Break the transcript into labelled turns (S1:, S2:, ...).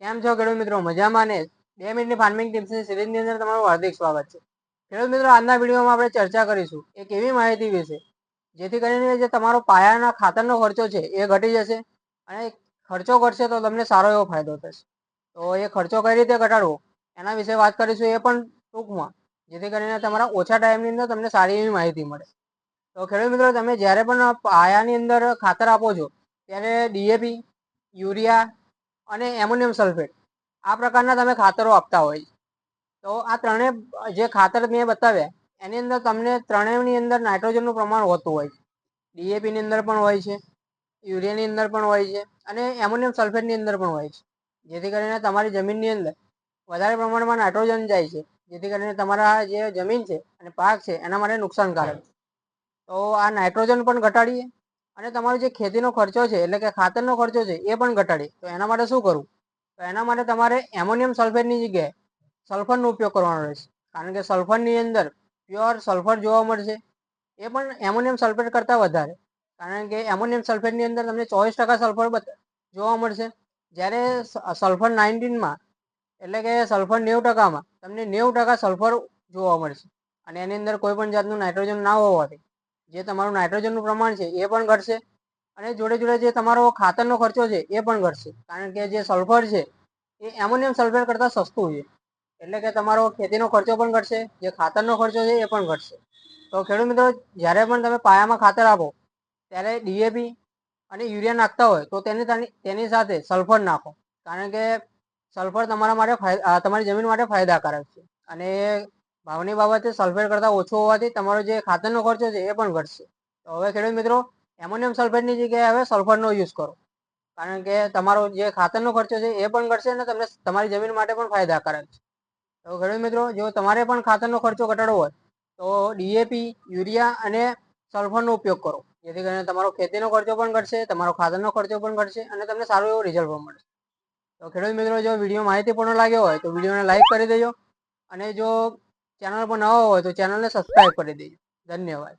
S1: કેમ છો ખેડૂત મિત્રો? મજામાં ને? બે મિનિટની ફાર્મિંગ ટિપ્સની સિરીઝની અંદર તમારું હાર્દિક સ્વાગત છે. ખેડૂત મિત્રો, આજના વિડીયોમાં આપણે ચર્ચા કરીશું એક એવી માહિતી વિશે, જેથી કરીને જે તમારો પાયાના ખાતરનો ખર્ચો છે એ ઘટી જશે અને ખર્ચો ઘટશે તો તમને સારો એવો ફાયદો થશે. તો એ ખર્ચો કઈ રીતે ઘટાડવો? એના વિશે વાત કરીશું એ પણ ટૂંકમાં, જેથી કરીને તમારા ઓછા ટાઈમની અંદર તમને સારી એવી માહિતી મળે. તો ખેડૂત મિત્રો, તમે જ્યારે પણ પાયાની અંદર ખાતર આપો છો, ત્યારે ડીએપી યુરિયા અને એમોનિયમ સલ્ફેટ આ પ્રકારના તમે ખાતરો આપતા હોય. તો આ ત્રણેય જે ખાતર મેં બતાવ્યા, એની અંદર તમને ત્રણેયની અંદર નાઇટ્રોજનનું પ્રમાણ હોતું હોય. છે ડીએપીની અંદર પણ હોય છે યુરિયાની અંદર પણ હોય છે, અને એમોનિયમ સલ્ફેટની અંદર પણ હોય છે. જેથી કરીને તમારી જમીનની અંદર વધારે પ્રમાણમાં નાઇટ્રોજન જાય છે. જેથી કરીને તમારા જે જમીન છે અને પાક છે, એના માટે નુકસાનકારક તો આ નાઇટ્રોજન પણ ઘટાડીએ અને તમારો જે ખેતીનો ખર્ચો છે, એટલે કે ખાતરનો ખર્ચો છે, એ પણ ઘટાડે. તો એના માટે શું કરવું તો એના માટે તમારે એમોનિયમ સલ્ફેટની જગ્યાએ સલ્ફરનો ઉપયોગ કરવાનો રહેશે. કારણ કે સલ્ફરની અંદર પ્યોર સલ્ફર જોવા મળશે. એ પણ એમોનિયમ સલ્ફેટ કરતાં વધારે. કારણ કે એમોનિયમ સલ્ફેટની અંદર તમને ચોવીસ ટકા સલ્ફર જોવા મળશે. જ્યારે સલ્ફર નાઇન્ટીનમાં, એટલે કે સલ્ફર નેવું ટકામાં, તમને નેવું ટકા સલ્ફર જોવા મળશે. અને એની અંદર કોઈ પણ જાતનું નાઇટ્રોજન ના હોવાથી. જે તમારું નાઇટ્રોજનનું પ્રમાણ છે, એ પણ ઘટશે. અને જોડે જોડે જે તમારો ખાતરનો ખર્ચો છે, એ પણ ઘટશે. કારણ કે જે સલ્ફર છે, એ એમોનિયમ સલ્ફેટ કરતાં સસ્તું છે. એટલે કે તમારો ખેતીનો ખર્ચો પણ ઘટશે, જે ખાતરનો ખર્ચો છે, એ પણ ઘટશે. તો ખેડૂત મિત્રો, જ્યારે પણ તમે પાયામાં ખાતર આપો, ત્યારે ડીએપી અને યુરિયા નાખતા હોય, તો તેની તેની સાથે સલ્ફર નાખો. કારણ કે સલ્ફર તમારા માટે તમારી જમીન માટે ફાયદાકારક છે. અને ભાવની બાબતે સલ્ફેટ કરતાં ઓછો હોવાથી તમારો જે ખાતરનો ખર્ચો છે એ પણ ઘટશે. તો હવે ખેડૂત મિત્રો એમોનિયમ સલ્ફેટની જગ્યાએ હવે સલ્ફરનો યુઝ કરો. કારણ કે તમારો જે ખાતરનો ખર્ચો છે એ પણ ઘટશે અને તમને તમારી જમીન માટે પણ ફાયદાકારક છે. તો ખેડૂત મિત્રો, જો તમારે પણ ખાતરનો ખર્ચો ઘટાડવો હોય, તો ડીએપી યુરિયા અને સલ્ફરનો ઉપયોગ કરો. જેથી કરીને તમારો ખેતીનો ખર્ચો પણ ઘટશે, તમારો ખાતરનો ખર્ચો પણ ઘટશે અને તમને સારું એવું રિઝલ્ટ પણ મળશે. તો ખેડૂત મિત્રો, જો વીડિયો માહિતીપૂર્ણ લાગ્યો હોય તો વિડીયોને લાઈક કરી દેજો. અને જો ચેનલ પર નવો હોય તો ચેનલને સબસ્ક્રાઈબ કરી દેજો. ધન્યવાદ.